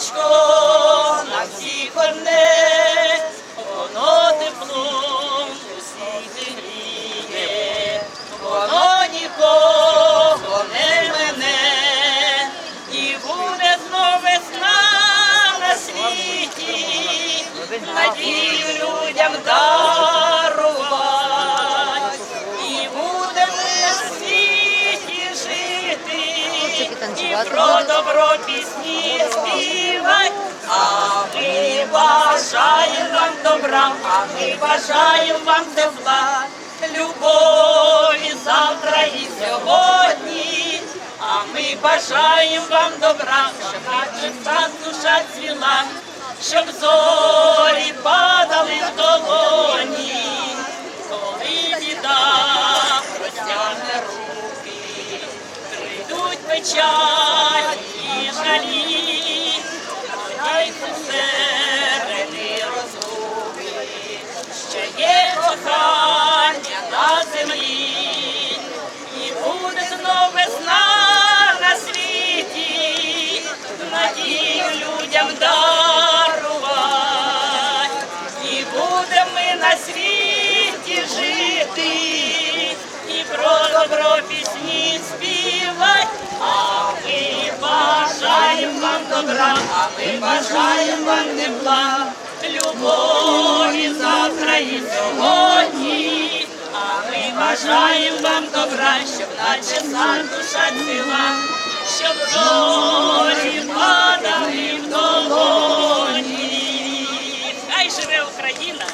сонечко на всі одне, воно теплом усіх не гріє, воно нікого не мене, і буде знов весна на світі, надію людям дарувати, і буде на світі жити, і про добро піти. Добра, а ми бажаємо вам тепла, любові завтра і сьогодні, а ми бажаємо вам добра, щоб наша душа цвіла, щоб зорі падали в долоні, коли біда простягне руки прийдуть печалі і жалі, ще є кохання на землі, і буде знов весна на світі, надію людям дарувати, і будемо ми на світі жити, і про добро пісні співати, а ми бажаємо вам добра, а ми бажаємо вам тепла, завтра і сьогодні, а ми бажаємо вам добра, щоб наче сам душа ціла, щоб долі падали в долоні. Хай живе Україна!